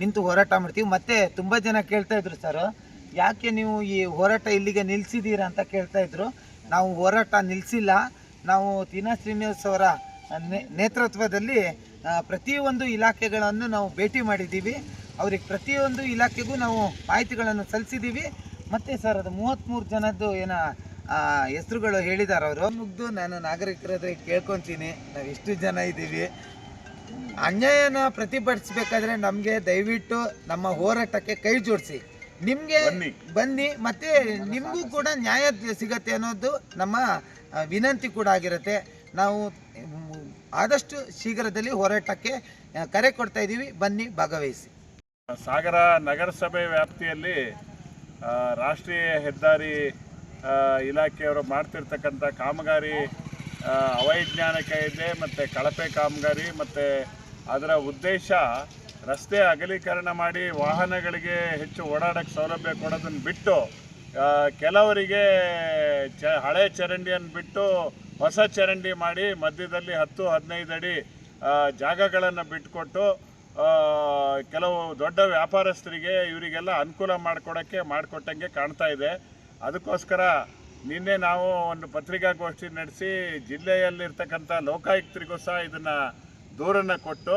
ನಿಂತು ಹೋರಾಟ ಮಾಡ್ತೀವಿ. ಮತ್ತೆ ತುಂಬ ಜನ ಕೇಳ್ತಾ ಇದ್ರು ಸರ್ ಯಾಕೆ ನೀವು ಈ ಹೋರಾಟ ಇಲ್ಲಿಗೆ ನಿಲ್ಸಿದ್ದೀರಾ ಅಂತ ಕೇಳ್ತಾ ಇದ್ರು. ನಾವು ಹೋರಾಟ ನಿಲ್ಲಿಸಿಲ್ಲ ನಾವು ತೀನಾ ಶ್ರೀನಿವಾಸ್ ಅವರ ನೇತೃತ್ವದಲ್ಲಿ ಪ್ರತಿಯೊಂದು ಇಲಾಖೆಗಳನ್ನು ನಾವು ಭೇಟಿ ಮಾಡಿದ್ದೀವಿ. ಅವ್ರಿಗೆ ಪ್ರತಿಯೊಂದು ಇಲಾಖೆಗೂ ನಾವು ಮಾಹಿತಿಗಳನ್ನು ಸಲ್ಲಿಸಿದ್ದೀವಿ. ಮತ್ತೆ ಸರ್ ಅದು ಮೂವತ್ತ್ಮೂರು ಜನದ್ದು ಏನ ಹೆಸರುಗಳು ಹೇಳಿದ್ದಾರೆ ಅವರು. ಮುಗ್ದು ನಾನು ನಾಗರಿಕರ ಹತ್ರ ಕೇಳ್ಕೊತೀನಿ. ನಾವು ಎಷ್ಟು ಜನ ಇದ್ದೀವಿ. ಅನ್ಯಾಯನ ಪ್ರತಿಭಟಿಸಬೇಕಾದ್ರೆ ನಮಗೆ ದಯವಿಟ್ಟು ನಮ್ಮ ಹೋರಾಟಕ್ಕೆ ಕೈ ಜೋಡಿಸಿ. ನಿಮಗೆ ಬನ್ನಿ. ಮತ್ತೆ ನಿಮಗೂ ಕೂಡ ನ್ಯಾಯ ಸಿಗತ್ತೆ ಅನ್ನೋದು ನಮ್ಮ ವಿನಂತಿ ಕೂಡ ಆಗಿರುತ್ತೆ. ನಾವು ಆದಷ್ಟು ಶೀಘ್ರದಲ್ಲಿ ಹೋರಾಟಕ್ಕೆ ಕರೆ ಕೊಡ್ತಾ ಇದ್ದೀವಿ ಬನ್ನಿ ಭಾಗವಹಿಸಿ. ಸಾಗರ ನಗರಸಭೆ ವ್ಯಾಪ್ತಿಯಲ್ಲಿ ರಾಷ್ಟ್ರೀಯ ಹೆದ್ದಾರಿ ಇಲಾಖೆಯವರು ಮಾಡ್ತಿರ್ತಕ್ಕಂಥ ಕಾಮಗಾರಿ ಅವೈಜ್ಞಾನಿಕ ಇದೆ, ಮತ್ತು ಕಳಪೆ ಕಾಮಗಾರಿ, ಮತ್ತು ಅದರ ಉದ್ದೇಶ ರಸ್ತೆ ಅಗಲೀಕರಣ ಮಾಡಿ ವಾಹನಗಳಿಗೆ ಹೆಚ್ಚು ಓಡಾಡೋಕ್ಕೆ ಸೌಲಭ್ಯ ಕೊಡೋದನ್ನು ಬಿಟ್ಟು ಕೆಲವರಿಗೆ ಚ, ಹಳೆ ಚರಂಡಿಯನ್ನು ಬಿಟ್ಟು ಹೊಸ ಚರಂಡಿ ಮಾಡಿ ಮಧ್ಯದಲ್ಲಿ ಹತ್ತು, ಹದಿನೈದು ಅಡಿ ಜಾಗಗಳನ್ನು ಬಿಟ್ಟುಕೊಟ್ಟು ಕೆಲವು ದೊಡ್ಡ ವ್ಯಾಪಾರಸ್ಥರಿಗೆ ಇವರಿಗೆಲ್ಲ ಅನುಕೂಲ ಮಾಡಿಕೊಡೋಕ್ಕೆ, ಮಾಡಿಕೊಟ್ಟಂಗೆ ಕಾಣ್ತಾ ಇದೆ. ಅದಕ್ಕೋಸ್ಕರ ನಿನ್ನೆ ನಾವು ಒಂದು ಪತ್ರಿಕಾಗೋಷ್ಠಿ ನಡೆಸಿ ಜಿಲ್ಲೆಯಲ್ಲಿರ್ತಕ್ಕಂಥ ಲೋಕಾಯುಕ್ತರಿಗೂ ಸಹ ಇದನ್ನು ದೂರನ್ನು ಕೊಟ್ಟು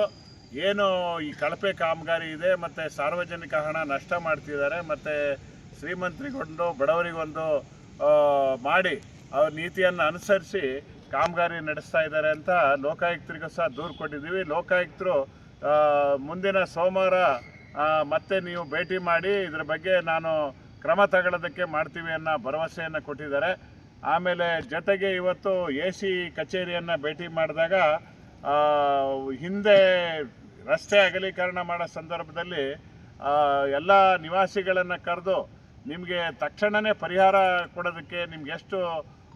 ಏನು ಈ ಕಳಪೆ ಕಾಮಗಾರಿ ಇದೆ ಮತ್ತು ಸಾರ್ವಜನಿಕ ಹಣ ನಷ್ಟ ಮಾಡ್ತಿದ್ದಾರೆ ಮತ್ತು ಶ್ರೀಮಂತರಿಗೊಂದು, ಬಡವರಿಗೊಂದು ಮಾಡಿ ಅವ್ರ ನೀತಿಯನ್ನು ಅನುಸರಿಸಿ ಕಾಮಗಾರಿ ನಡೆಸ್ತಾ ಇದ್ದಾರೆ ಅಂತ ಲೋಕಾಯುಕ್ತರಿಗೂ ಸಹ ದೂರು ಕೊಟ್ಟಿದ್ದೀವಿ. ಲೋಕಾಯುಕ್ತರು ಮುಂದಿನ ಸೋಮವಾರ ಮತ್ತೆ ನೀವು ಭೇಟಿ ಮಾಡಿ ಇದರ ಬಗ್ಗೆ ನಾನು ಕ್ರಮ ತಗೊಳ್ಳೋದಕ್ಕೆ ಮಾಡ್ತೀವಿ ಅನ್ನೋ ಭರವಸೆಯನ್ನು ಕೊಟ್ಟಿದ್ದಾರೆ. ಆಮೇಲೆ ಜೊತೆಗೆ ಇವತ್ತು ಎ ಸಿ ಕಚೇರಿಯನ್ನು ಭೇಟಿ ಮಾಡಿದಾಗ ಹಿಂದೆ ರಸ್ತೆ ಅಗಲೀಕರಣ ಮಾಡೋ ಸಂದರ್ಭದಲ್ಲಿ ಎಲ್ಲ ನಿವಾಸಿಗಳನ್ನು ಕರೆದು ನಿಮಗೆ ತಕ್ಷಣವೇ ಪರಿಹಾರ ಕೊಡೋದಕ್ಕೆ ನಿಮ್ಗೆ ಎಷ್ಟು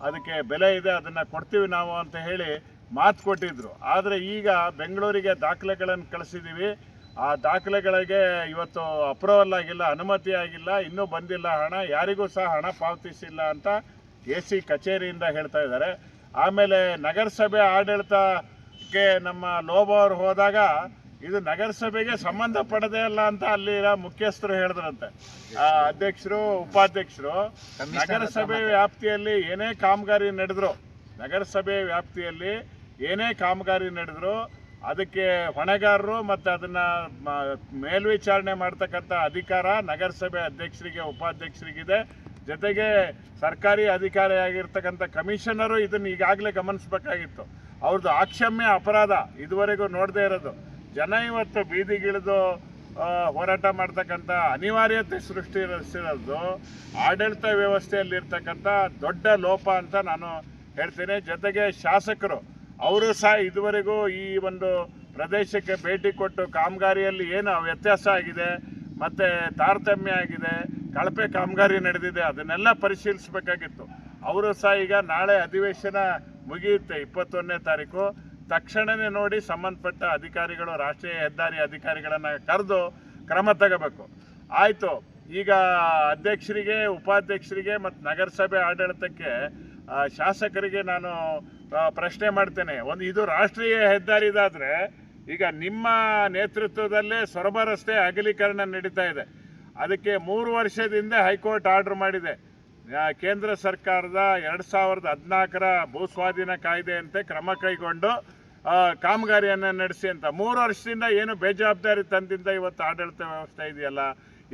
ಅದಕ್ಕೆ ಬೆಲೆ ಇದೆ ಅದನ್ನು ಕೊಡ್ತೀವಿ ನಾವು ಅಂತ ಹೇಳಿ ಮಾತು ಕೊಟ್ಟಿದ್ರು. ಆದರೆ ಈಗ ಬೆಂಗಳೂರಿಗೆ ದಾಖಲೆಗಳನ್ನು ಕಳಿಸಿದ್ದೀವಿ ಆ ದಾಖಲೆಗಳಿಗೆ ಇವತ್ತು ಅಪ್ರೂವಲ್ ಆಗಿಲ್ಲ ಅನುಮತಿ ಆಗಿಲ್ಲ ಇನ್ನೂ ಬಂದಿಲ್ಲ ಹಣ ಯಾರಿಗೂ ಸಹ ಹಣ ಪಾವತಿಸಿಲ್ಲ ಅಂತ ಎ ಸಿ ಕಚೇರಿಯಿಂದ ಹೇಳ್ತಾ ಇದ್ದಾರೆ. ಆಮೇಲೆ ನಗರಸಭೆ ಆಡಳಿತಕ್ಕೆ ನಮ್ಮ ಲೋಬ ಅವರು ಹೋದಾಗ ಇದು ನಗರಸಭೆಗೆ ಸಂಬಂಧಪಡದೇ ಇಲ್ಲ ಅಂತ ಅಲ್ಲಿ ಮುಖ್ಯಸ್ಥರು ಹೇಳಿದ್ರಂತೆ. ಆ, ಅಧ್ಯಕ್ಷರು ಉಪಾಧ್ಯಕ್ಷರು ನಗರಸಭೆ ವ್ಯಾಪ್ತಿಯಲ್ಲಿ ಏನೇ ಕಾಮಗಾರಿ ನಡೆದ್ರು ನಗರಸಭೆ ವ್ಯಾಪ್ತಿಯಲ್ಲಿ ಏನೇ ಕಾಮಗಾರಿ ನಡೆದ್ರು ಅದಕ್ಕೆ ಹೊಣೆಗಾರರು ಮತ್ತು ಅದನ್ನ ಮೇಲ್ವಿಚಾರಣೆ ಮಾಡ್ತಕ್ಕಂಥ ಅಧಿಕಾರ ನಗರಸಭೆ ಅಧ್ಯಕ್ಷರಿಗೆ, ಉಪಾಧ್ಯಕ್ಷರಿಗಿದೆ. ಜೊತೆಗೆ ಸರ್ಕಾರಿ ಅಧಿಕಾರಿಯಾಗಿರ್ತಕ್ಕಂಥ ಕಮಿಷನರು ಇದನ್ನು ಈಗಾಗಲೇ ಗಮನಿಸಬೇಕಾಗಿತ್ತು. ಅವ್ರದ್ದು ಆಕ್ಷಮ್ಯ ಅಪರಾಧ ಇದುವರೆಗೂ ನೋಡದೇ ಇರೋದು. ಜನ ಇವತ್ತು ಬೀದಿಗಿಳಿದು ಹೋರಾಟ ಮಾಡ್ತಕ್ಕಂಥ ಅನಿವಾರ್ಯತೆ ಸೃಷ್ಟಿಸಿರೋದು ಆಡಳಿತ ವ್ಯವಸ್ಥೆಯಲ್ಲಿರ್ತಕ್ಕಂಥ ದೊಡ್ಡ ಲೋಪ ಅಂತ ನಾನು ಹೇಳ್ತೀನಿ. ಜೊತೆಗೆ ಶಾಸಕರು ಅವರು ಸಹ ಇದುವರೆಗೂ ಈ ಒಂದು ಪ್ರದೇಶಕ್ಕೆ ಭೇಟಿ ಕೊಟ್ಟು ಕಾಮಗಾರಿಯಲ್ಲಿ ಏನು ವ್ಯತ್ಯಾಸ ಆಗಿದೆ, ಮತ್ತು ತಾರತಮ್ಯ ಆಗಿದೆ, ಕಳಪೆ ಕಾಮಗಾರಿ ನಡೆದಿದೆ, ಅದನ್ನೆಲ್ಲ ಪರಿಶೀಲಿಸಬೇಕಾಗಿತ್ತು. ಅವರು ಸಹ ಈಗ ನಾಳೆ ಅಧಿವೇಶನ ಮುಗಿಯುತ್ತೆ, ಇಪ್ಪತ್ತೊಂದನೇ ತಾರೀಕು. ತಕ್ಷಣವೇ ನೋಡಿ ಸಂಬಂಧಪಟ್ಟ ಅಧಿಕಾರಿಗಳು, ರಾಷ್ಟ್ರೀಯ ಹೆದ್ದಾರಿ ಅಧಿಕಾರಿಗಳನ್ನು ಕರೆದು ಕ್ರಮ ತಗೋಬೇಕು. ಆಯಿತು, ಈಗ ಅಧ್ಯಕ್ಷರಿಗೆ, ಉಪಾಧ್ಯಕ್ಷರಿಗೆ ಮತ್ತು ನಗರಸಭೆ ಆಡಳಿತಕ್ಕೆ ಶಾಸಕರಿಗೆ ನಾನು ಪ್ರಶ್ನೆ ಮಾಡ್ತೇನೆ. ಒಂದು ಇದು ರಾಷ್ಟ್ರೀಯ ಹೆದ್ದಾರಿದಾದ್ರೆ ಈಗ ನಿಮ್ಮ ನೇತೃತ್ವದಲ್ಲೇ ಸೊರಬ ರಸ್ತೆ ಅಗಲೀಕರಣ ನಡೀತಾ ಇದೆ. ಅದಕ್ಕೆ ಮೂರು ವರ್ಷದಿಂದ ಹೈಕೋರ್ಟ್ ಆರ್ಡರ್ ಮಾಡಿದೆ. ಕೇಂದ್ರ ಸರ್ಕಾರದ ಎರಡು ಸಾವಿರದ ಹದಿನಾಲ್ಕರ ಭೂಸ್ವಾಧೀನ ಕಾಯ್ದೆಯಂತೆ ಕ್ರಮ ಕೈಗೊಂಡು ಕಾಮಗಾರಿಯನ್ನು ನಡೆಸಿ ಅಂತ. ಮೂರು ವರ್ಷದಿಂದ ಏನು ಬೇಜವಾಬ್ದಾರಿ ತಂದಿಂದ ಇವತ್ತು ಆಡಳಿತ ವ್ಯವಸ್ಥೆ ಇದೆಯಲ್ಲ,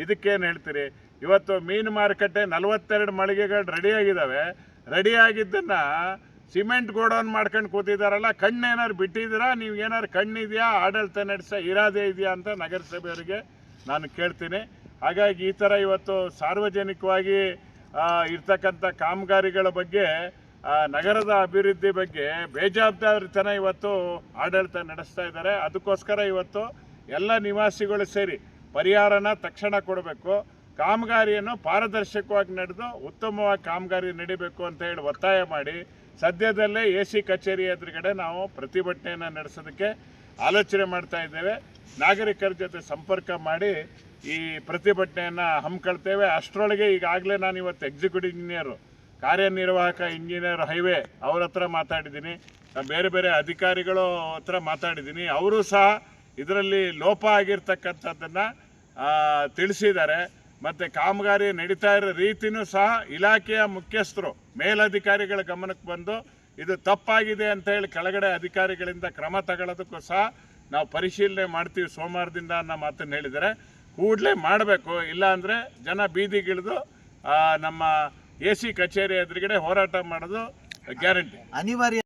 ಇದಕ್ಕೇನು ಹೇಳ್ತೀರಿ? ಇವತ್ತು ಮೀನು ಮಾರುಕಟ್ಟೆ ನಲವತ್ತೆರಡು ಮಳಿಗೆಗಳು ರೆಡಿಯಾಗಿದ್ದಾವೆ ರೆಡಿಯಾಗಿದ್ದನ್ನು ಸಿಮೆಂಟ್ ಗೋಡೌನ್ ಮಾಡ್ಕೊಂಡು ಕೂತಿದ್ದಾರಲ್ಲ ಕಣ್ಣೇನಾರು ಬಿಟ್ಟಿದ್ದೀರಾ? ನೀವು ಏನಾರು ಕಣ್ಣಿದೆಯಾ? ಆಡಳಿತ ನಡೆಸ ಇರಾದೆ ಇದೆಯಾ ಅಂತ ನಗರಸಭೆಯವರಿಗೆ ನಾನು ಕೇಳ್ತೀನಿ. ಹಾಗಾಗಿ ಈ ಥರ ಇವತ್ತು ಸಾರ್ವಜನಿಕವಾಗಿ ಇರ್ತಕ್ಕಂಥ ಕಾಮಗಾರಿಗಳ ಬಗ್ಗೆ ನಗರದ ಅಭಿವೃದ್ಧಿ ಬಗ್ಗೆ ಬೇಜವಾಬ್ದಾರಿತನ ಇವತ್ತು ಆಡಳಿತ ನಡೆಸ್ತಾ ಇದ್ದಾರೆ. ಅದಕ್ಕೋಸ್ಕರ ಇವತ್ತು ಎಲ್ಲ ನಿವಾಸಿಗಳು ಸೇರಿ ಪರಿಹಾರನ ತಕ್ಷಣ ಕೊಡಬೇಕು. ಕಾಮಗಾರಿಯನ್ನು ಪಾರದರ್ಶಕವಾಗಿ ನಡೆದು ಉತ್ತಮವಾಗಿ ಕಾಮಗಾರಿ ನಡಿಬೇಕು ಅಂತ ಹೇಳಿ ಒತ್ತಾಯ ಮಾಡಿ ಸದ್ಯದಲ್ಲೇ ಎ ಸಿ ಕಚೇರಿ ಎದುರುಗಡೆ ನಾವು ಪ್ರತಿಭಟನೆಯನ್ನು ನಡೆಸೋದಕ್ಕೆ ಆಲೋಚನೆ ಮಾಡ್ತಾ ಇದ್ದೇವೆ. ನಾಗರಿಕರ ಜೊತೆ ಸಂಪರ್ಕ ಮಾಡಿ ಈ ಪ್ರತಿಭಟನೆಯನ್ನು ಹಮ್ಮಿಕೊಳ್ತೇವೆ ಅಷ್ಟರೊಳಗೆ ಈಗಾಗಲೇ ನಾನು ಇವತ್ತು ಎಕ್ಸಿಕ್ಯೂಟಿವ್ ಇಂಜಿನಿಯರು ಕಾರ್ಯನಿರ್ವಾಹಕ ಇಂಜಿನಿಯರ್ ಹೈವೇ ಅವ್ರ ಹತ್ರ ಮಾತಾಡಿದ್ದೀನಿ. ಬೇರೆ ಬೇರೆ ಅಧಿಕಾರಿಗಳು ಹತ್ರ ಮಾತಾಡಿದ್ದೀನಿ. ಅವರು ಸಹ ಇದರಲ್ಲಿ ಲೋಪ ಆಗಿರ್ತಕ್ಕಂಥದ್ದನ್ನು ತಿಳಿಸಿದ್ದಾರೆ. ಮತ್ತು ಕಾಮಗಾರಿ ನಡೀತಾ ಇರೋ ರೀತಿನೂ ಸಹ ಇಲಾಖೆಯ ಮುಖ್ಯಸ್ಥರು, ಮೇಲಧಿಕಾರಿಗಳ ಗಮನಕ್ಕೆ ಬಂದು ಇದು ತಪ್ಪಾಗಿದೆ ಅಂತ ಹೇಳಿ ಕೆಳಗಡೆ ಅಧಿಕಾರಿಗಳಿಂದ ಕ್ರಮ ತಗೊಳ್ಳೋದಕ್ಕೂ ಸಹ ನಾವು ಪರಿಶೀಲನೆ ಮಾಡ್ತೀವಿ ಸೋಮವಾರದಿಂದ ಅನ್ನೋ ಮಾತನ್ನು ಹೇಳಿದರೆ ಕೂಡಲೇ ಮಾಡಬೇಕು ಇಲ್ಲಾಂದರೆ ಜನ ಬೀದಿಗಿಳಿದು ನಮ್ಮ ಎ ಸಿ ಕಚೇರಿ ಎದುರುಗಡೆ ಹೋರಾಟ ಮಾಡೋದು ಗ್ಯಾರಂಟಿ. ಅನಿವಾರ್ಯ